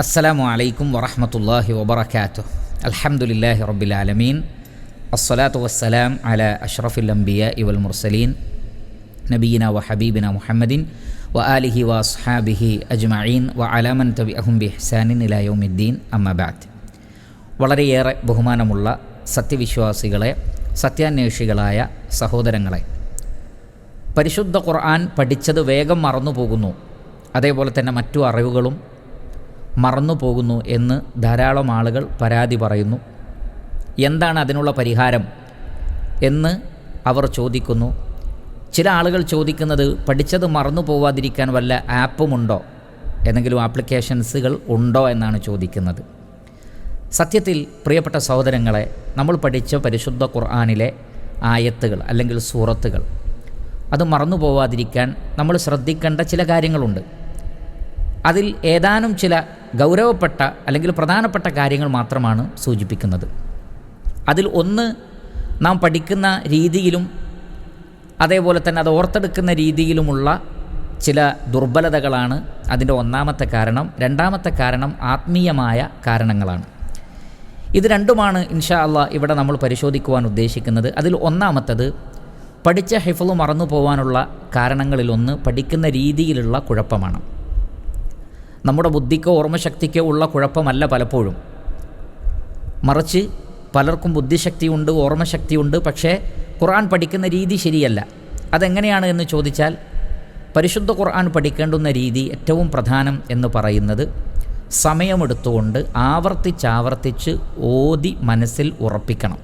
അസ്സലാമു അലൈക്കും വറഹമത്തല്ലാഹി വബർക്കാത്തു അലഹമുല്ലാഹി റബ്ബിൽ ആലമീൻ. അസ്സലാത്തു വസ്സലാം അല അഷ്റഫുൽ അംബിയ ഇവൽ മുർസലീൻ. നബീന വ ഹബീബിന മുഹമ്മദിൻ വ ആലിഹി വ അസ്ഹാബിഹി അജ്മഈൻ വ അലാമൻ തബി അഹും ബി ഇലായോമുദ്ദീൻ ഇലായോമിദ്ദീൻ അമ്മബാദ് വളരെയേറെ ബഹുമാനമുള്ള സത്യവിശ്വാസികളെ സത്യാന്വേഷികളായ സഹോദരങ്ങളെ പരിശുദ്ധ ഖുർആൻ പഠിച്ചത് വേഗം മറന്നു പോകുന്നു അതേപോലെ തന്നെ മറ്റു അറിവുകളും മറന്നു പോകുന്നു എന്ന് ധാരാളം ആളുകൾ പരാതി പറയുന്നു. എന്താണ് അതിനുള്ള പരിഹാരം? എന്ന് അവർ ചോദിക്കുന്നു. ചില ആളുകൾ ചോദിക്കുന്നത് പഠിച്ചത് മറന്നു പോവാതിരിക്കാൻ വല്ല ആപ്പുമുണ്ടോ എന്തെങ്കിലും ആപ്ലിക്കേഷൻസുകൾ ഉണ്ടോ എന്നാണ് ചോദിക്കുന്നത്. സത്യത്തിൽ പ്രിയപ്പെട്ട സഹോദരങ്ങളെ നമ്മൾ പഠിച്ച പരിശുദ്ധ ഖുർആാനിലെ ആയത്തുകൾ അല്ലെങ്കിൽ സൂറത്തുകൾ അത് മറന്നു പോവാതിരിക്കാൻ നമ്മൾ ശ്രദ്ധിക്കേണ്ട ചില കാര്യങ്ങളുണ്ട്. അതിൽ ഏതാനും ചില ഗൗരവപ്പെട്ട അല്ലെങ്കിൽ പ്രധാനപ്പെട്ട കാര്യങ്ങൾ മാത്രമാണ് സൂചിപ്പിക്കുന്നത്. അതിൽ ഒന്ന് നാം പഠിക്കുന്ന രീതിയിലും അതേപോലെ തന്നെ അത് ഓർത്തെടുക്കുന്ന രീതിയിലുമുള്ള ചില ദുർബലതകളാണ് അതിന്റെ ഒന്നാമത്തെ കാരണം. രണ്ടാമത്തെ കാരണം ആത്മീയമായ കാരണങ്ങളാണ്. ഇത് രണ്ടുമാണ് ഇൻഷാ അള്ളാ ഇവിടെ നമ്മൾ പരിശോധിക്കുവാൻ ഉദ്ദേശിക്കുന്നത്. അതിൽ ഒന്നാമത്തത് പഠിച്ച ഹിഫൾ മറന്നു പോകാനുള്ള കാരണങ്ങളിലൊന്ന് പഠിക്കുന്ന രീതിയിലുള്ള കുഴപ്പമാണ്. നമ്മുടെ ബുദ്ധിക്കോ ഓർമ്മശക്തിക്കോ ഉള്ള കുഴപ്പമല്ല പലപ്പോഴും. മറിച്ച് പലർക്കും ബുദ്ധിശക്തിയുണ്ട് ഓർമ്മശക്തിയുണ്ട് പക്ഷേ ഖുർആൻ പഠിക്കുന്ന രീതി ശരിയല്ല. അതെങ്ങനെയാണ് എന്ന് ചോദിച്ചാൽ പരിശുദ്ധ ഖുർആൻ പഠിക്കേണ്ടുന്ന രീതി ഏറ്റവും പ്രധാനം എന്ന് പറയുന്നത് സമയമെടുത്തുകൊണ്ട് ആവർത്തിച്ചാവർത്തിച്ച് ഓതി മനസ്സിൽ ഉറപ്പിക്കണം.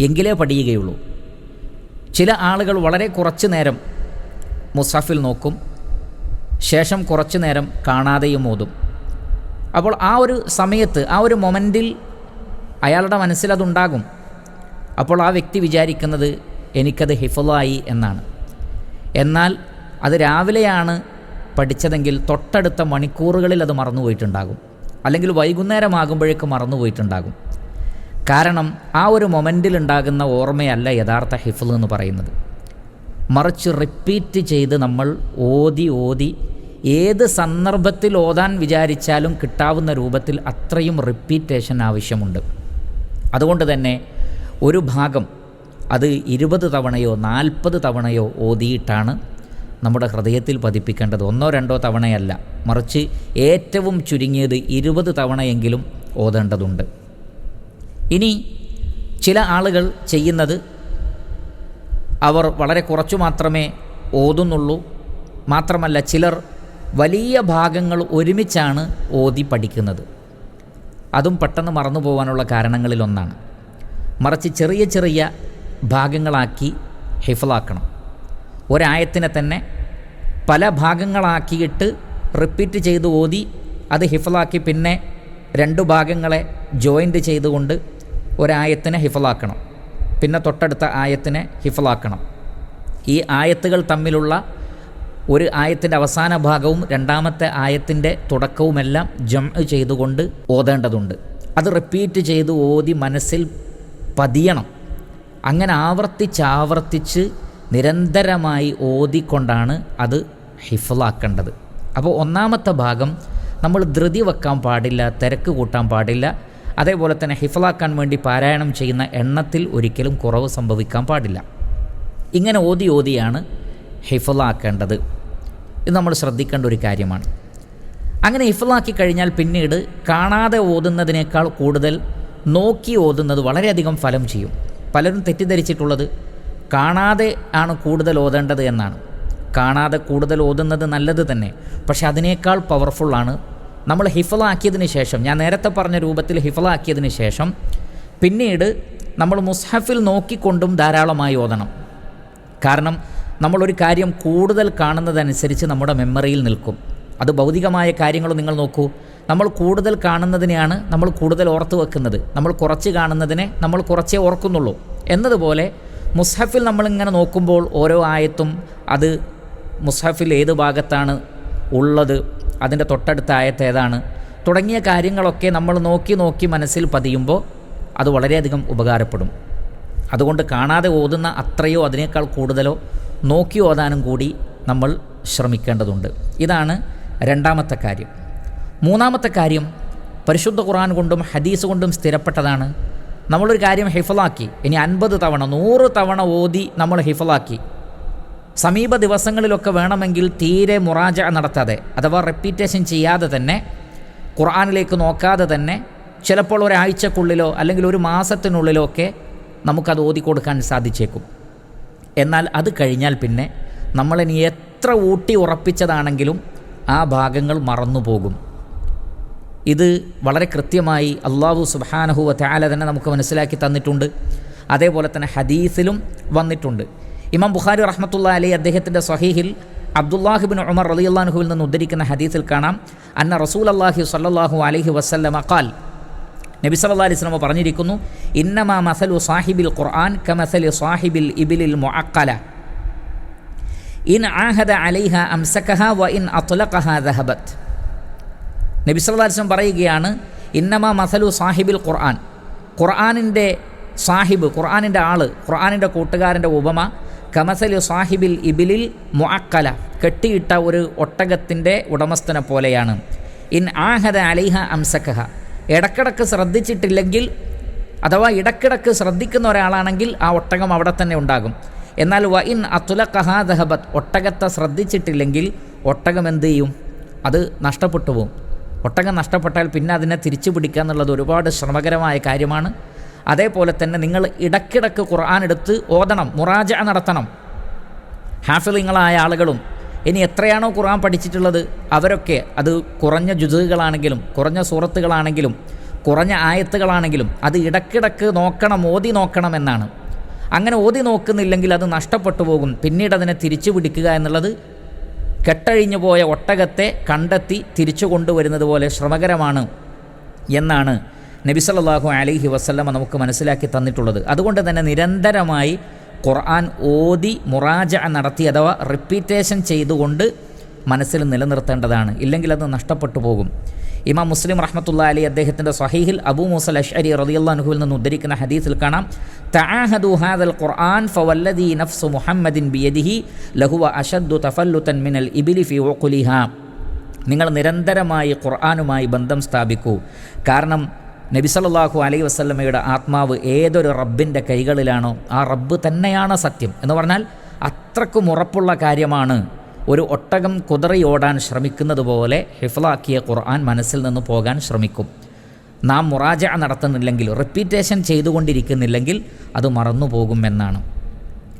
എങ്കിലേ പഠിയുകയുള്ളൂ. ചില ആളുകൾ വളരെ കുറച്ച് നേരം മുസാഫിൽ നോക്കും ശേഷം കുറച്ചു നേരം കാണാതെയും ഓതും. അപ്പോൾ ആ ഒരു സമയത്ത് ആ ഒരു മൊമെന്റിൽ അയാളുടെ മനസ്സിലതുണ്ടാകും അപ്പോൾ ആ വ്യക്തി വിചാരിക്കുന്നത് എനിക്കത് ഹിഫലായി എന്നാണ്. എന്നാൽ അത് രാവിലെയാണ് പഠിച്ചതെങ്കിൽ തൊട്ടടുത്ത മണിക്കൂറുകളിൽ അത് മറന്നുപോയിട്ടുണ്ടാകും അല്ലെങ്കിൽ വൈകുന്നേരമാകുമ്പോഴേക്ക് മറന്നുപോയിട്ടുണ്ടാകും കാരണം ആ ഒരു മൊമെന്റിൽ ഉണ്ടാകുന്ന ഓർമ്മയല്ല യഥാർത്ഥ ഹിഫൽ എന്ന് പറയുന്നത്. മറിച്ച് റിപ്പീറ്റ് ചെയ്ത് നമ്മൾ ഓതി ഓതി ഏത് സന്ദർഭത്തിൽ ഓതാൻ വിചാരിച്ചാലും കിട്ടാവുന്ന രൂപത്തിൽ അത്രയും റിപ്പീറ്റേഷൻ ആവശ്യമുണ്ട്. അതുകൊണ്ട് തന്നെ ഒരു ഭാഗം അത് ഇരുപത് തവണയോ നാൽപ്പത് തവണയോ ഓതിയിട്ടാണ് നമ്മുടെ ഹൃദയത്തിൽ പതിപ്പിക്കേണ്ടത്. ഒന്നോ രണ്ടോ തവണയല്ല മറിച്ച് ഏറ്റവും ചുരുങ്ങിയത് ഇരുപത് തവണയെങ്കിലും ഓതേണ്ടതുണ്ട്. ഇനി ചില ആളുകൾ ചെയ്യുന്നത് അവർ വളരെ കുറച്ചു മാത്രമേ ഓതുന്നുള്ളൂ. മാത്രമല്ല ചിലർ വലിയ ഭാഗങ്ങൾ ഒരുമിച്ചാണ് ഓതി പഠിക്കുന്നത്. അതും പെട്ടെന്ന് മറന്നു പോകാനുള്ള കാരണങ്ങളിലൊന്നാണ് മറിച്ച് ചെറിയ ചെറിയ ഭാഗങ്ങളാക്കി ഹിഫലാക്കണം ഒരായത്തിനെ തന്നെ പല ഭാഗങ്ങളാക്കിയിട്ട് റിപ്പീറ്റ് ചെയ്ത് ഓതി അത് ഹിഫലാക്കി പിന്നെ രണ്ട് ഭാഗങ്ങളെ ജോയിന്റ് ചെയ്തുകൊണ്ട് ഒരായത്തിനെ ഹിഫലാക്കണം പിന്നെ തൊട്ടടുത്ത ആയത്തിനെ ഹിഫലാക്കണം. ഈ ആയത്തുകൾ തമ്മിലുള്ള ഒരു ആയത്തിന്റെ അവസാന ഭാഗവും രണ്ടാമത്തെ ആയത്തിന്റെ തുടക്കവുമെല്ലാം ജം ചെയ്തുകൊണ്ട് ഓതേണ്ടതുണ്ട്. അത് റിപ്പീറ്റ് ചെയ്ത് ഓതി മനസ്സിൽ പതിയണം. അങ്ങനെ ആവർത്തിച്ചാവർത്തിച്ച് നിരന്തരമായി ഓതിക്കൊണ്ടാണ് അത് ഹിഫലാക്കേണ്ടത്. അപ്പോൾ ഒന്നാമത്തെ ഭാഗം നമ്മൾ ധൃതി വെക്കാൻ പാടില്ല തിരക്ക് കൂട്ടാൻ പാടില്ല അതേപോലെ തന്നെ ഹിഫലാക്കാൻ വേണ്ടി പാരായണം ചെയ്യുന്ന എണ്ണത്തിൽ ഒരിക്കലും കുറവ് സംഭവിക്കാൻ പാടില്ല. ഇങ്ങനെ ഓതി ഓതിയാണ് ഹിഫലാക്കേണ്ടത്. ഇത് നമ്മൾ ശ്രദ്ധിക്കേണ്ട ഒരു കാര്യമാണ്. അങ്ങനെ ഹിഫലാക്കി കഴിഞ്ഞാൽ പിന്നീട് കാണാതെ ഓതുന്നതിനേക്കാൾ കൂടുതൽ നോക്കി ഓതുന്നത് വളരെയധികം ഫലം ചെയ്യും. പലരും തെറ്റിദ്ധരിച്ചിട്ടുള്ളത് കാണാതെ ആണ് കൂടുതൽ ഓതേണ്ടത് എന്നാണ്. കാണാതെ കൂടുതൽ ഓതുന്നത് നല്ലത് തന്നെ പക്ഷെ അതിനേക്കാൾ പവർഫുള്ളാണ് നമ്മൾ ഹിഫലാക്കിയതിന് ശേഷം ഞാൻ നേരത്തെ പറഞ്ഞ രൂപത്തിൽ ഹിഫലാക്കിയതിന് ശേഷം പിന്നീട് നമ്മൾ മുസ്ഹഫിൽ നോക്കിക്കൊണ്ടും ധാരാളമായി ഓതണം. കാരണം നമ്മളൊരു കാര്യം കൂടുതൽ കാണുന്നതനുസരിച്ച് നമ്മുടെ മെമ്മറിയിൽ നിൽക്കും. അത് ഭൗതികമായ കാര്യങ്ങൾ നിങ്ങൾ നോക്കൂ. നമ്മൾ കൂടുതൽ കാണുന്നതിനെയാണ് നമ്മൾ കൂടുതൽ ഓർത്ത് വെക്കുന്നത്. നമ്മൾ കുറച്ച് കാണുന്നതിനെ നമ്മൾ കുറച്ചേ ഓർക്കുന്നുള്ളൂ. എന്നതുപോലെ മുസ്ഹഫിൽ നമ്മളിങ്ങനെ നോക്കുമ്പോൾ ഓരോ ആയത്തും അത് മുസ്ഹഫിൽ ഏത് ഭാഗത്താണ് ഉള്ളത് അതിന്റെ തൊട്ടടുത്ത ആയത്ത് ഏതാണ്? തുടങ്ങിയ കാര്യങ്ങളൊക്കെ നമ്മൾ നോക്കി നോക്കി മനസ്സിൽ പതിയുമ്പോൾ അത് വളരെയധികം ഉപകാരപ്പെടും. അതുകൊണ്ട് കാണാതെ ഓതുന്ന അത്രയോ അതിനേക്കാൾ കൂടുതലോ നോക്കി ഓതാനും കൂടി നമ്മൾ ശ്രമിക്കേണ്ടതുണ്ട്. ഇതാണ് രണ്ടാമത്തെ കാര്യം. മൂന്നാമത്തെ കാര്യം പരിശുദ്ധ ഖുർആൻ കൊണ്ടും ഹദീസ് കൊണ്ടും സ്ഥിരപ്പെട്ടതാണ്. നമ്മളൊരു കാര്യം ഹിഫലാക്കി ഇനി അൻപത് തവണ നൂറ് തവണ ഓതി നമ്മൾ ഹിഫലാക്കി സമീപ ദിവസങ്ങളിലൊക്കെ വേണമെങ്കിൽ തീരെ മുറാജ നടത്താതെ അഥവാ റെപ്പീറ്റേഷൻ ചെയ്യാതെ തന്നെ ഖുർആാനിലേക്ക് നോക്കാതെ തന്നെ ചിലപ്പോൾ ഒരാഴ്ചക്കുള്ളിലോ അല്ലെങ്കിൽ ഒരു മാസത്തിനുള്ളിലോ ഒക്കെ നമുക്കത് ഓതി കൊടുക്കാൻ സാധിച്ചേക്കും. എന്നാൽ അത് കഴിഞ്ഞാൽ പിന്നെ നമ്മളിനി എത്ര ഊട്ടി ഉറപ്പിച്ചതാണെങ്കിലും ആ ഭാഗങ്ങൾ മറന്നുപോകും. ഇത് വളരെ കൃത്യമായി അള്ളാഹു സുബാനഹുവ ത്യാല തന്നെ നമുക്ക് മനസ്സിലാക്കി തന്നിട്ടുണ്ട്. അതേപോലെ തന്നെ ഹദീസിലും വന്നിട്ടുണ്ട്. ഇമാം ബുഖാരി റഹ്മത്തുള്ള അലി അദ്ദേഹത്തിന്റെ സഹീഹിൽ അബ്ദുല്ലാഹിബിൻ ഉമർ റലിയുല്ലാഹുവിൽ നിന്ന് ഉദ്ധരിക്കുന്ന ഹദീസിൽ കാണാം. അന്ന റസൂൽ അള്ളാഹി സല്ലാഹു അലഹി വസ്ല്ലമ ഖാൽ നബി സല്ലാ അലൈഹി സ്വലമ പറഞ്ഞിരിക്കുന്നു ഇന്നമാ മസലു സാഹിബിൽ ഖുർആൻ കമസലി സാഹിബിൽ ഇബിലിൽ മുഅക്കല ഇൻ ആഹദ അലൈഹ അംസക്കഹ വ ഇൻ അത്തുലഖഹ ദഹബത്ത് നബി സല്ലാ അലിസ്ലം പറയുകയാണ് ഇന്നമാ മസലു സാഹിബിൽ ഖുർആൻ. ഖുർആാനിന്റെ സാഹിബ് ഖുർആാനിന്റെ ആൾ ഖുർആാനിന്റെ കൂട്ടുകാരന്റെ ഉപമ കമസലു സാഹിബിൽ ഇബിലിൽ മുഅക്കല കെട്ടിയിട്ട ഒരു ഒട്ടകത്തിന്റെ ഉടമസ്ഥനെ പോലെയാണ്. ഇൻ ആഹദ അലൈഹ അംസക്കഹ ഇടക്കിടക്ക് ശ്രദ്ധിച്ചിട്ടില്ലെങ്കിൽ അഥവാ ഇടക്കിടക്ക് ശ്രദ്ധിക്കുന്ന ഒരാളാണെങ്കിൽ ആ ഒട്ടകം അവിടെ തന്നെ ഉണ്ടാകും. എന്നാൽ വ ഇൻ അതുലഖഹ ദഹബത്ത് ഒട്ടകത്തെ ശ്രദ്ധിച്ചിട്ടില്ലെങ്കിൽ ഒട്ടകം എന്ത് ചെയ്യും? അത് നഷ്ടപ്പെട്ടു പോകും ഒട്ടകം നഷ്ടപ്പെട്ടാൽ പിന്നെ അതിനെ തിരിച്ചു പിടിക്കുക എന്നുള്ളത് ഒരുപാട് ശ്രമകരമായ കാര്യമാണ്. അതേപോലെ തന്നെ നിങ്ങൾ ഇടക്കിടക്ക് ഖുർആൻ എടുത്ത് ഓതണം മുറാജ നടത്തണം. ഹാഫിളിങ്ങളായ ആളുകളും ഇനി എത്രയാണോ ഖുർആൻ പഠിച്ചിട്ടുള്ളത് അവരൊക്കെ അത് കുറഞ്ഞ ജുതുകളാണെങ്കിലും കുറഞ്ഞ സൂറത്തുകളാണെങ്കിലും കുറഞ്ഞ ആയത്തുകളാണെങ്കിലും അത് ഇടക്കിടക്ക് നോക്കണം ഓതി നോക്കണം എന്നാണ്. അങ്ങനെ ഓതി നോക്കുന്നില്ലെങ്കിൽ അത് നഷ്ടപ്പെട്ടു പോകും. പിന്നീട് അതിനെ തിരിച്ചു പിടിക്കുക എന്നുള്ളത് കെട്ടഴിഞ്ഞു പോയ ഒട്ടകത്തെ കണ്ടെത്തി തിരിച്ചു കൊണ്ടുവരുന്നത് പോലെ ശ്രമകരമാണ് എന്നാണ് നബി സല്ലല്ലാഹു അലൈഹി വസല്ലമ നമുക്ക് മനസ്സിലാക്കി തന്നിട്ടുള്ളത്. അതുകൊണ്ട് തന്നെ നിരന്തരമായി ഖുർആൻ ഓതി മുറാജ നടത്തി അഥവാ റിപ്പീറ്റേഷൻ ചെയ്തുകൊണ്ട് മനസ്സിൽ നിലനിർത്തേണ്ടതാണ്. ഇല്ലെങ്കിൽ അത് നഷ്ടപ്പെട്ടു പോകും. ഇമാം മുസ്ലിം റഹ്മത്തുള്ള അലി അദ്ദേഹത്തിന്റെ സഹീഹിൽ അബൂ മുസൽ അഷ്അരി റളിയല്ലാഹുവിൽ നിന്ന് ഉദ്ധരിക്കുന്ന ഹദീസിൽ കാണാം തഅഹദു ഹാദൽ ഖുർആൻ ഫവല്ലദി നഫ്സു മുഹമ്മദിൻ ബിയദിഹി ലഹുവ അഷദ്ദു തഫല്ലുതൻ മിനൽ ഇബിലി ഫി ഉഖുലിഹാ. നിങ്ങൾ നിരന്തരമായി ഖുർആനുമായി ബന്ധം സ്ഥാപിക്കൂ. കാരണം നബി സല്ലല്ലാഹു അലൈഹി വസല്ലമയുടെ ആത്മാവ് ഏതൊരു റബ്ബിന്റെ കൈകളിലാണോ ആ റബ്ബ് തന്നെയാണ് സത്യം എന്ന് പറഞ്ഞാൽ അത്രക്കും ഉറപ്പുള്ള കാര്യമാണ് ഒരു ഒട്ടകം കുതറി ഓടാൻ ശ്രമിക്കുന്നത് പോലെ ഹിഫ്ലാക്കിയ ഖുർആൻ മനസ്സിൽ നിന്ന് പോകാൻ ശ്രമിക്കും. നാം മുറാജ നടത്തുന്നില്ലെങ്കിൽ റിപ്പീറ്റേഷൻ ചെയ്തുകൊണ്ടിരിക്കുന്നില്ലെങ്കിൽ അത് മറന്നു പോകുമെന്നാണ്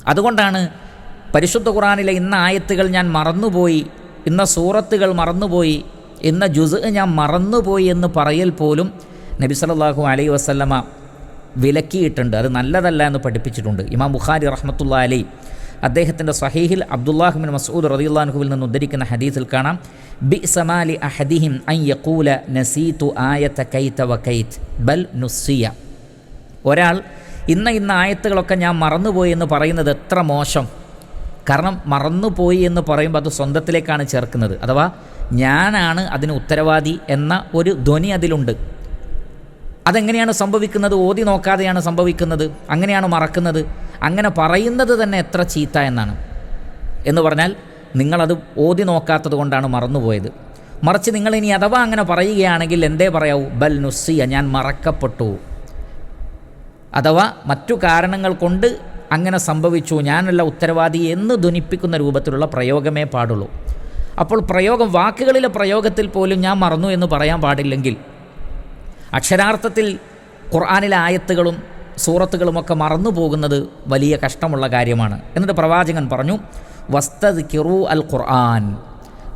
അതുകൊണ്ടാണ് പരിശുദ്ധ ഖുറാനിലെ ഇന്ന ആയത്തുകൾ ഞാൻ മറന്നുപോയി ഇന്ന സൂറത്തുകൾ മറന്നുപോയി ഇന്ന ജുസ് ഞാൻ മറന്നുപോയി എന്ന് പറയൽ പോലും നബി സല്ലല്ലാഹു അലൈഹി വസല്ലമ വിലക്കിയിട്ടുണ്ട്. അത് നല്ലതല്ല എന്ന് പഠിപ്പിച്ചിട്ടുണ്ട്. ഇമാം ബുഖാരി റഹ്മത്തുള്ള അലി അദ്ദേഹത്തിന്റെ സഹീഹിൽ അബ്ദുല്ലാഹിബിൻ മസൂദ് റദിയുല്ലാൻഹുവിൽ നിന്ന് ഉദ്ധരിക്കുന്ന ഹദീസിൽ കാണാം. ബി സമാലി അഹദിഹിം അൻ യക്കൂല നസീതു ആയത്ത കൈത്ത വ കൈത്ത് ബൽ നുസിയ ഒരാൾ ഇന്ന ഇന്ന ആയത്തുകളൊക്കെ ഞാൻ മറന്നുപോയി എന്ന് പറയുന്നത് എത്ര മോശം. കാരണം മറന്നുപോയി എന്ന് പറയുമ്പോൾ അത് സ്വന്തത്തിലേക്കാണ് ചേർക്കുന്നത്. അഥവാ ഞാനാണ് അതിന് ഉത്തരവാദി എന്ന ഒരു ധ്വനി അതിലുണ്ട്. അതെങ്ങനെയാണ് സംഭവിക്കുന്നത്? ഓതി നോക്കാതെയാണ് സംഭവിക്കുന്നത്? അങ്ങനെയാണ് മറക്കുന്നത്? അങ്ങനെ പറയുന്നത് തന്നെ എത്ര ചീത്ത എന്നാണ്. എന്ന് പറഞ്ഞാൽ നിങ്ങളത് ഓതി നോക്കാത്തത് കൊണ്ടാണ് മറന്നുപോയത്. മറിച്ച് നിങ്ങൾ ഇനി അഥവാ അങ്ങനെ പറയുകയാണെങ്കിൽ എന്തേ പറയാവൂ? ബൽ നുസിയ ഞാൻ മറക്കപ്പെട്ടു. അഥവാ മറ്റു കാരണങ്ങൾ കൊണ്ട് അങ്ങനെ സംഭവിച്ചു. ഞാനല്ല ഉത്തരവാദി എന്ന് ധ്വനിപ്പിക്കുന്ന രൂപത്തിലുള്ള പ്രയോഗമേ പാടുള്ളൂ. അപ്പോൾ പ്രയോഗം വാക്കുകളിലെ പ്രയോഗത്തിൽ പോലും ഞാൻ മറന്നു എന്ന് പറയാൻ പാടില്ലെങ്കിൽ അക്ഷരാർത്ഥത്തിൽ ഖുർആാനിലെ ആയത്തുകളും സൂറത്തുകളുമൊക്കെ മറന്നു പോകുന്നത് വലിയ കഷ്ടമുള്ള കാര്യമാണ്. എന്നിട്ട് പ്രവാചകൻ പറഞ്ഞു വസ്തദ് കിറു അൽ ഖുർആൻ.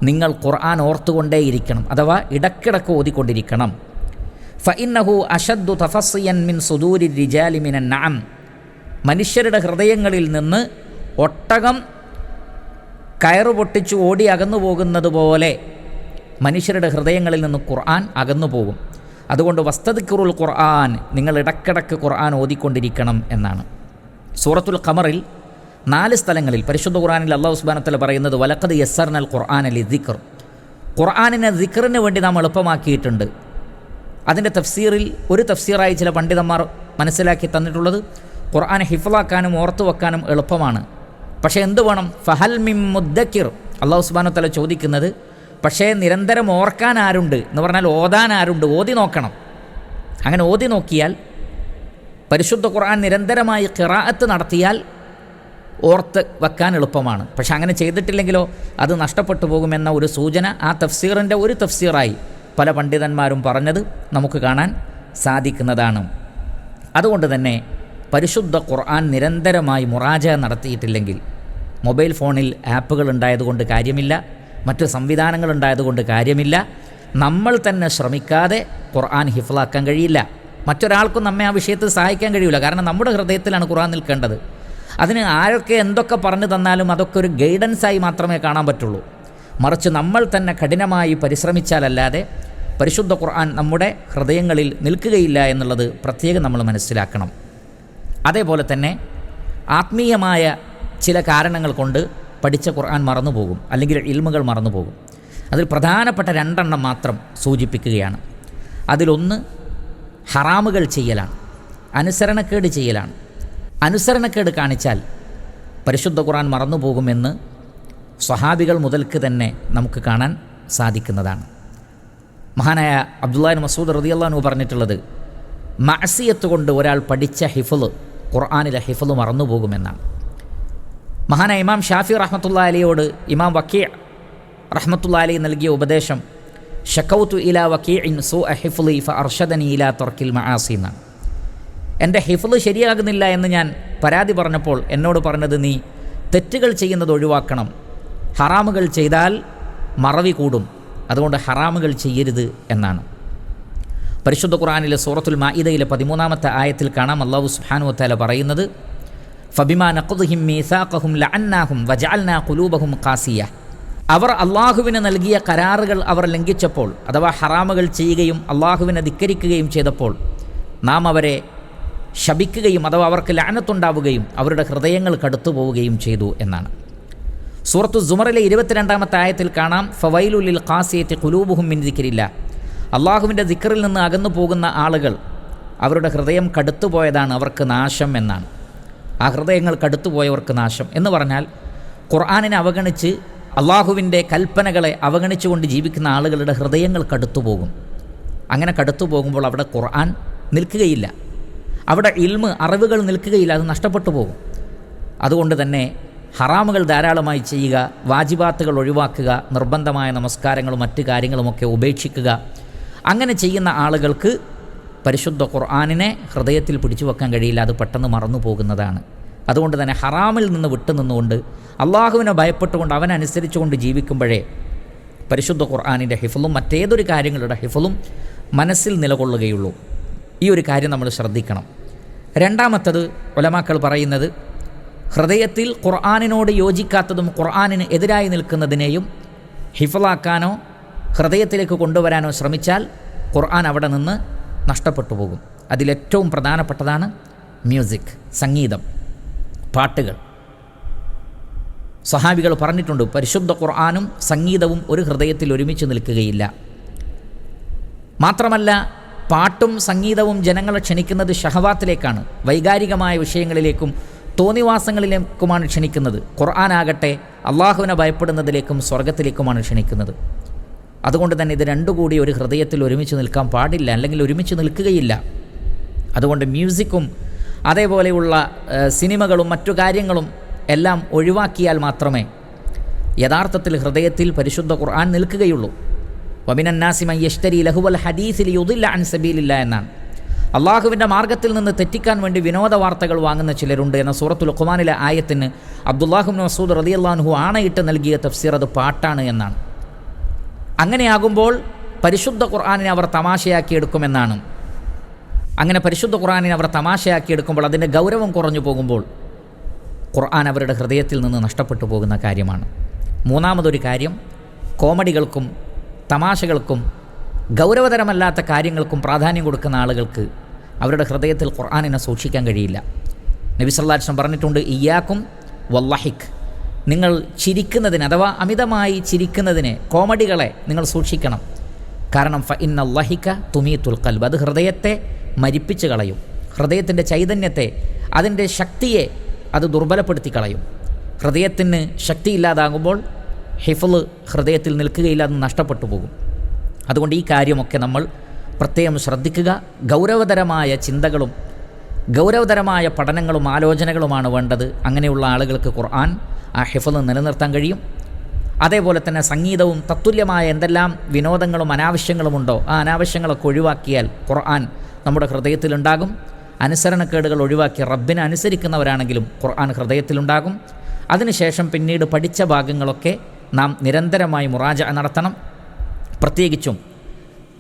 നിങ്ങൾ ഖുർആൻ ഓർത്തുകൊണ്ടേയിരിക്കണം അഥവാ ഇടക്കിടക്ക് ഓതിക്കൊണ്ടിരിക്കണം. ഫഇന്നഹു അഷദ്ദു തഫസ്സിയൻ മിൻ സുദൂരി റിജാലി മിനൻ നഅം. മനുഷ്യരുടെ ഹൃദയങ്ങളിൽ നിന്ന് ഒട്ടകം കയറു പൊട്ടിച്ചു ഓടി അകന്നു പോകുന്നത് പോലെ മനുഷ്യരുടെ ഹൃദയങ്ങളിൽ നിന്ന് ഖുർആൻ അകന്നു പോകും അതുകൊണ്ട് വസ്തദിക്കുറുൽ ഖുർആൻ നിങ്ങൾ ഇടക്കിടക്ക് ഖുർആൻ ഓതിക്കൊണ്ടിരിക്കണം എന്നാണ്. സൂറത്തുൽ ഖമറിൽ നാല് സ്ഥലങ്ങളിൽ പരിശുദ്ധ ഖുർആനിൽ അള്ളാഹു സുബാനത്തല പറയുന്നത് വലക്കത് യസ്സർനൽ ഖുർആൻ അലി ദിക്കർ ഖുർആാനിനെ ദിക്കറിന് വേണ്ടി നാം എളുപ്പമാക്കിയിട്ടുണ്ട്. അതിന്റെ തഫ്സീറിൽ ഒരു തഫ്സീറായി ചില പണ്ഡിതന്മാർ മനസ്സിലാക്കി തന്നിട്ടുള്ളത് ഖുർആൻ ഹിഫ്ലാക്കാനും ഓർത്തു വെക്കാനും എളുപ്പമാണ്. പക്ഷേ എന്ത് വേണം? ഫഹൽ മിം മുദ്ദക്കിർ. അള്ളാഹു ഉസ്ബാനത്തല ചോദിക്കുന്നത് പക്ഷേ നിരന്തരം ഓർക്കാൻ ആരുണ്ട് എന്ന് പറഞ്ഞാൽ ഓതാൻ ആരുണ്ട്? ഓതി നോക്കണം. അങ്ങനെ ഓതി നോക്കിയാൽ പരിശുദ്ധ ഖുർആൻ നിരന്തരമായി ഖിറാഅത്ത് നടത്തിയാൽ ഓർത്ത് വെക്കാൻ എളുപ്പമാണ്. പക്ഷെ അങ്ങനെ ചെയ്തിട്ടില്ലെങ്കിലോ അത് നഷ്ടപ്പെട്ടു പോകുമെന്ന ഒരു സൂചന ആ തഫ്സീറിന്റെ ഒരു തഫ്സീറായി പല പണ്ഡിതന്മാരും പറഞ്ഞത് നമുക്ക് കാണാൻ സാധിക്കുന്നതാണ്. അതുകൊണ്ട് തന്നെ പരിശുദ്ധ ഖുർആൻ നിരന്തരമായി മുറാജ നടത്തിയിട്ടില്ലെങ്കിൽ മൊബൈൽ ഫോണിൽ ആപ്പുകൾ ഉണ്ടായതുകൊണ്ട് കാര്യമില്ല. മറ്റു സംവിധാനങ്ങൾ ഉണ്ടായതുകൊണ്ട് കാര്യമില്ല. നമ്മൾ തന്നെ ശ്രമിക്കാതെ ഖുർആൻ ഹിഫ്ലാക്കാൻ കഴിയില്ല. മറ്റൊരാൾക്കും നമ്മെ ആ വിഷയത്തിൽ സഹായിക്കാൻ കഴിയില്ല. കാരണം നമ്മുടെ ഹൃദയത്തിലാണ് ഖുർആൻ നിൽക്കേണ്ടത്. അതിന് ആരൊക്കെ എന്തൊക്കെ പറഞ്ഞു തന്നാലും അതൊക്കെ ഒരു ഗൈഡൻസായി മാത്രമേ കാണാൻ പറ്റുള്ളൂ. മറിച്ച് നമ്മൾ തന്നെ കഠിനമായി പരിശ്രമിച്ചാലല്ലാതെ പരിശുദ്ധ ഖുർആൻ നമ്മുടെ ഹൃദയങ്ങളിൽ നിൽക്കുകയില്ല എന്നുള്ളത് പ്രത്യേകം നമ്മൾ മനസ്സിലാക്കണം. അതേപോലെ തന്നെ ആത്മീയമായ ചില കാരണങ്ങൾ കൊണ്ട് പഠിച്ച ഖുർആൻ മറന്നുപോകും അല്ലെങ്കിൽ ഇൽമുകൾ മറന്നുപോകും. അതിൽ പ്രധാനപ്പെട്ട രണ്ടെണ്ണം മാത്രം സൂചിപ്പിക്കുകയാണ്. അതിലൊന്ന് ഹറാമുകൾ ചെയ്യലാണ് അനുസരണക്കേട് ചെയ്യലാണ്. അനുസരണക്കേട് കാണിച്ചാൽ പരിശുദ്ധ ഖുർആൻ മറന്നുപോകുമെന്ന് സ്വഹാബികൾ മുതൽക്ക് തന്നെ നമുക്ക് കാണാൻ സാധിക്കുന്നതാണ്. മഹാനായ അബ്ദുല്ലാൻ മസൂദ് റതിയല്ലാനു പറഞ്ഞിട്ടുള്ളത് മാസിയത്ത് കൊണ്ട് ഒരാൾ പഠിച്ച ഹിഫുൽ ഖുർആാനിലെ ഹിഫുൽ മറന്നുപോകുമെന്നാണ്. മഹാനായ ഇമാം ഷാഫി റഹ്മത്തുള്ള അലിയോട് ഇമാം വക്കീ റഹ്മത്തുള്ള അലി നൽകിയ ഉപദേശം ഷക്കൗത്തു ഇല വക്കീ സു അഹിഫ്ലി ഫ അർഷദനി ഇല തുർക്കിൽ മആസി എന്നാണ്. എന്റെ ഹിഫ്ല് ശരിയാകുന്നില്ല എന്ന് ഞാൻ പരാതി പറഞ്ഞപ്പോൾ എന്നോട് പറഞ്ഞത് നീ തെറ്റുകൾ ചെയ്യുന്നത് ഒഴിവാക്കണം. ഹറാമുകൾ ചെയ്താൽ മറവി കൂടും. അതുകൊണ്ട് ഹറാമുകൾ ചെയ്യരുത് എന്നാണ്. പരിശുദ്ധ ഖുറാനിലെ സൂറത്തുൽ മാഇദയിലെ പതിമൂന്നാമത്തെ ആയത്തിൽ കാണാം അള്ളാഹു സുഹാനുവത്താല പറയുന്നത് ഫബിമാ നഖ്ദുഹിം മീസാഖഹും ലഅന്നാഹും വജഅൽനാ ഖുലൂബഹും ഖാസിയ. അവർ അള്ളാഹുവിന് നൽകിയ കരാറുകൾ അവർ ലംഘിച്ചപ്പോൾ അഥവാ ഹറാമുകൾ ചെയ്യുകയും അള്ളാഹുവിനെ ധിക്കരിക്കുകയും ചെയ്തപ്പോൾ നാം അവരെ ശപിക്കുകയും അഥവാ അവർക്ക് ലാനത്തുണ്ടാവുകയും അവരുടെ ഹൃദയങ്ങൾ കടുത്തു പോവുകയും ചെയ്തു എന്നാണ്. സൂറത്തു സുമറിലെ ഇരുപത്തിരണ്ടാമത്തെ ആയത്തിൽ കാണാം ഫവൈലുലിൽ ഖാസിയത്തെ കുലൂബുഹും മിൻ ദിക്കരില്ല അള്ളാഹുവിന്റെ ദിക്കറിൽ നിന്ന് അകന്നു പോകുന്ന ആളുകൾ അവരുടെ ഹൃദയം കടുത്തുപോയതാണ് അവർക്ക് നാശം എന്നാണ്. ആ ഹൃദയങ്ങൾ കടുത്തുപോയവർക്ക് നാശം. എന്ന് പറഞ്ഞാൽ ഖുർആാനിനെ അവഗണിച്ച് അള്ളാഹുവിന്റെ കൽപ്പനകളെ അവഗണിച്ചുകൊണ്ട് ജീവിക്കുന്ന ആളുകളുടെ ഹൃദയങ്ങൾ കടുത്തുപോകും. അങ്ങനെ കടുത്തു പോകുമ്പോൾ അവിടെ ഖുർആൻ നിൽക്കുകയില്ല. അവിടെ ഇൽമ് അറിവുകൾ നിൽക്കുകയില്ല അത് നഷ്ടപ്പെട്ടു പോകും. അതുകൊണ്ട് തന്നെ ഹറാമുകൾ ധാരാളമായി ചെയ്യുക വാജിബാത്തുകൾ ഒഴിവാക്കുക നിർബന്ധമായ നമസ്കാരങ്ങളും മറ്റു കാര്യങ്ങളുമൊക്കെ ഉപേക്ഷിക്കുക അങ്ങനെ ചെയ്യുന്ന ആളുകൾക്ക് പരിശുദ്ധ ഖുർആാനിനെ ഹൃദയത്തിൽ പിടിച്ചു വെക്കാൻ കഴിയില്ല അത് പെട്ടെന്ന് മറന്നു പോകുന്നതാണ്. അതുകൊണ്ട് തന്നെ ഹറാമിൽ നിന്ന് വിട്ടുനിന്നുകൊണ്ട് അള്ളാഹുവിനെ ഭയപ്പെട്ടുകൊണ്ട് അവനനുസരിച്ചുകൊണ്ട് ജീവിക്കുമ്പോഴേ പരിശുദ്ധ ഖുർആാനിന്റെ ഹിഫലും മറ്റേതൊരു കാര്യങ്ങളുടെ ഹിഫലും മനസ്സിൽ നിലകൊള്ളുകയുള്ളൂ. ഈ ഒരു കാര്യം നമ്മൾ ശ്രദ്ധിക്കണം. രണ്ടാമത്തത് ഒലമാക്കൾ പറയുന്നത് ഹൃദയത്തിൽ ഖുർആാനിനോട് യോജിക്കാത്തതും ഖുർആാനിന് എതിരായി നിൽക്കുന്നതിനെയും ഹിഫലാക്കാനോ ഹൃദയത്തിലേക്ക് കൊണ്ടുവരാനോ ശ്രമിച്ചാൽ ഖുർആൻ അവിടെ നിന്ന് നഷ്ടപ്പെട്ടു പോകും. അതിലേറ്റവും പ്രധാനപ്പെട്ടതാണ് മ്യൂസിക് സംഗീതം പാട്ടുകൾ. സഹാബികൾ പറഞ്ഞിട്ടുണ്ട് പരിശുദ്ധ ഖുർആാനും സംഗീതവും ഒരു ഹൃദയത്തിൽ ഒരുമിച്ച് നിൽക്കുകയില്ല. മാത്രമല്ല പാട്ടും സംഗീതവും ജനങ്ങളെ ക്ഷണിക്കുന്നത് ഷഹവാത്തിലേക്കാണ് വൈകാരികമായ വിഷയങ്ങളിലേക്കും തോന്നിവാസങ്ങളിലേക്കുമാണ് ക്ഷണിക്കുന്നത്. ഖുർആാനാകട്ടെ അള്ളാഹുവിനെ ഭയപ്പെടുന്നതിലേക്കും സ്വർഗത്തിലേക്കുമാണ് ക്ഷണിക്കുന്നത്. അതുകൊണ്ട് തന്നെ ഇത് രണ്ടു കൂടി ഒരു ഹൃദയത്തിൽ ഒരുമിച്ച് നിൽക്കാൻ പാടില്ല അല്ലെങ്കിൽ ഒരുമിച്ച് നിൽക്കുകയില്ല. അതുകൊണ്ട് മ്യൂസിക്കും അതേപോലെയുള്ള സിനിമകളും മറ്റു കാര്യങ്ങളും എല്ലാം ഒഴിവാക്കിയാൽ മാത്രമേ യഥാർത്ഥത്തിൽ ഹൃദയത്തിൽ പരിശുദ്ധ ഖുർആൻ നിൽക്കുകയുള്ളൂ. വമിനന്നാസിമ യഷ്തരി ലഹുവൽ ഹദീസിൽ യുദില്ല അൻ സബീലില്ല എന്നാണ്. അള്ളാഹുവിന്റെ മാർഗത്തിൽ നിന്ന് തെറ്റിക്കാൻ വേണ്ടി വിനോദ വാർത്തകൾ വാങ്ങുന്ന ചിലരുണ്ട് എന്ന സൂറത്തുൽ ഖുമാനിലെ ആയത്തിന് അബ്ദുല്ലാഹു മസൂദ് റതിയല്ലാഹു ആണയിട്ട് നൽകിയ തഫ്സീർ അത് പാട്ടാണ് എന്നാണ്. അങ്ങനെയാകുമ്പോൾ പരിശുദ്ധ ഖുർആാനിനെ അവർ തമാശയാക്കി എടുക്കുമെന്നാണ്. അങ്ങനെ പരിശുദ്ധ ഖുർആാനിനെ അവർ തമാശയാക്കി എടുക്കുമ്പോൾ അതിന്റെ ഗൗരവം കുറഞ്ഞു പോകുമ്പോൾ ഖുർആൻ അവരുടെ ഹൃദയത്തിൽ നിന്ന് നഷ്ടപ്പെട്ടു പോകുന്ന കാര്യമാണ്. മൂന്നാമതൊരു കാര്യം കോമഡികൾക്കും തമാശകൾക്കും ഗൗരവതരമല്ലാത്ത കാര്യങ്ങൾക്കും പ്രാധാന്യം കൊടുക്കുന്ന ആളുകൾക്ക് അവരുടെ ഹൃദയത്തിൽ ഖുർആാനിനെ സൂക്ഷിക്കാൻ കഴിയില്ല. നബി സല്ലാസ്ലം പറഞ്ഞിട്ടുണ്ട് ഇയാക്കും വല്ലഹിഖ് നിങ്ങൾ ചിരിക്കുന്നതിന് അഥവാ അമിതമായി ചിരിക്കുന്നതിന് കോമഡികളെ നിങ്ങൾ സൂക്ഷിക്കണം. കാരണം ഫ ഇന്ന ലഹിക്ക തുമി തുൽക്കൽ അത് ഹൃദയത്തെ മരിപ്പിച്ച് കളയും. ഹൃദയത്തിന്റെ ചൈതന്യത്തെ അതിന്റെ ശക്തിയെ അത് ദുർബലപ്പെടുത്തി കളയും. ഹൃദയത്തിന് ശക്തിയില്ലാതാകുമ്പോൾ ഹിഫൽ ഹൃദയത്തിൽ നിൽക്കുകയില്ല അത് നഷ്ടപ്പെട്ടു പോകും. അതുകൊണ്ട് ഈ കാര്യമൊക്കെ നമ്മൾ പ്രത്യേകം ശ്രദ്ധിക്കുക. ഗൗരവതരമായ ചിന്തകളും ഗൗരവതരമായ പഠനങ്ങളും ആലോചനകളുമാണ് വേണ്ടത്. അങ്ങനെയുള്ള ആളുകൾക്ക് ഖുർആൻ ആ ഹിഫത് നിലനിർത്താൻ കഴിയും. അതേപോലെ തന്നെ സംഗീതവും തത്തുല്യമായ എന്തെല്ലാം വിനോദങ്ങളും അനാവശ്യങ്ങളുമുണ്ടോ ആ അനാവശ്യങ്ങളൊക്കെ ഒഴിവാക്കിയാൽ ഖുർആൻ നമ്മുടെ ഹൃദയത്തിലുണ്ടാകും. അനുസരണക്കേടുകൾ ഒഴിവാക്കി റബ്ബിനെ അനുസരിക്കുന്നവരാണെങ്കിലും ഖുർആൻ ഹൃദയത്തിലുണ്ടാകും. അതിനുശേഷം പിന്നീട് പഠിച്ച ഭാഗങ്ങളൊക്കെ നാം നിരന്തരമായി മുറാജ നടത്തണം. പ്രത്യേകിച്ചും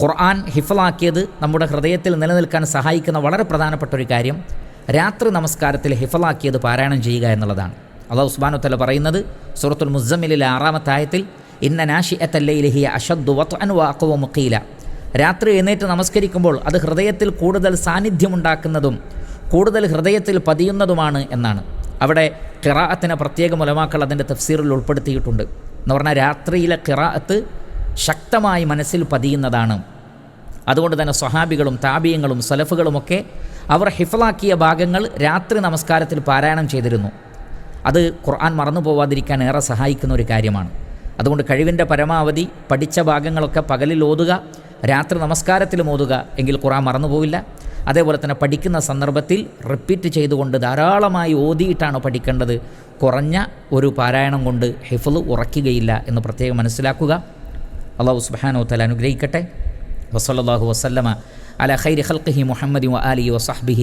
ഖുർആൻ ഹിഫലാക്കിയത് നമ്മുടെ ഹൃദയത്തിൽ നിലനിൽക്കാൻ സഹായിക്കുന്ന വളരെ പ്രധാനപ്പെട്ട ഒരു കാര്യം രാത്രി നമസ്കാരത്തിൽ ഹിഫലാക്കിയത് പാരായണം ചെയ്യുക എന്നുള്ളതാണ്. അള്ളാഹു സുബാനുത്തല പറയുന്നത് സൂറത്തുൽ മുസമ്മിലെ ആറാമത്തെ ആയത്തിൽ ഇന്ന നാഷി അത്തല്ലയിലഹിയ അഷദ്ദു വത്ത് അനുവാക്കുവ മുക്കീല രാത്രി എഴുന്നേറ്റ് നമസ്കരിക്കുമ്പോൾ അത് ഹൃദയത്തിൽ കൂടുതൽ സാന്നിധ്യമുണ്ടാക്കുന്നതും കൂടുതൽ ഹൃദയത്തിൽ പതിയുന്നതുമാണ് എന്നാണ്. അവിടെ കിറാഅത്തിനെ പ്രത്യേക മുലമാക്കൾ അതിന്റെ തഫ്സീറിൽ ഉൾപ്പെടുത്തിയിട്ടുണ്ട്. എന്ന് പറഞ്ഞാൽ രാത്രിയിലെ കിറാഅത്ത് ശക്തമായി മനസ്സിൽ പതിയുന്നതാണ്. അതുകൊണ്ട് തന്നെ സ്വഹാബികളും താബീയങ്ങളും സലഫുകളുമൊക്കെ അവർ ഹിഫലാക്കിയ ഭാഗങ്ങൾ രാത്രി നമസ്കാരത്തിൽ പാരായണം ചെയ്തിരുന്നു. അത് ഖുർആൻ മറന്നു പോവാതിരിക്കാൻ ഏറെ സഹായിക്കുന്ന ഒരു കാര്യമാണ്. അതുകൊണ്ട് കഴിവിന്റെ പരമാവധി പഠിച്ച ഭാഗങ്ങളൊക്കെ പകലിൽ ഓതുക രാത്രി നമസ്കാരത്തിലും ഓതുക എങ്കിൽ ഖുർആൻ മറന്നുപോവില്ല അതേപോലെ തന്നെ പഠിക്കുന്ന സന്ദർഭത്തിൽ റിപ്പീറ്റ് ചെയ്തുകൊണ്ട് ധാരാളമായി ഓതിയിട്ടാണ് പഠിക്കേണ്ടത്. കുറഞ്ഞ ഒരു പാരായണം കൊണ്ട് ഹിഫിൾ ഉറക്കുകയില്ല എന്ന് പ്രത്യേകം മനസ്സിലാക്കുക. അള്ളാഹു സുബാനോ തല അനുഗ്രഹിക്കട്ടെ. വസല്ലാഹു വസ്ലമ അല ഹൈരി ഖൽഖിഹി മുഹമ്മദി അലി വസഹ്ബിഹി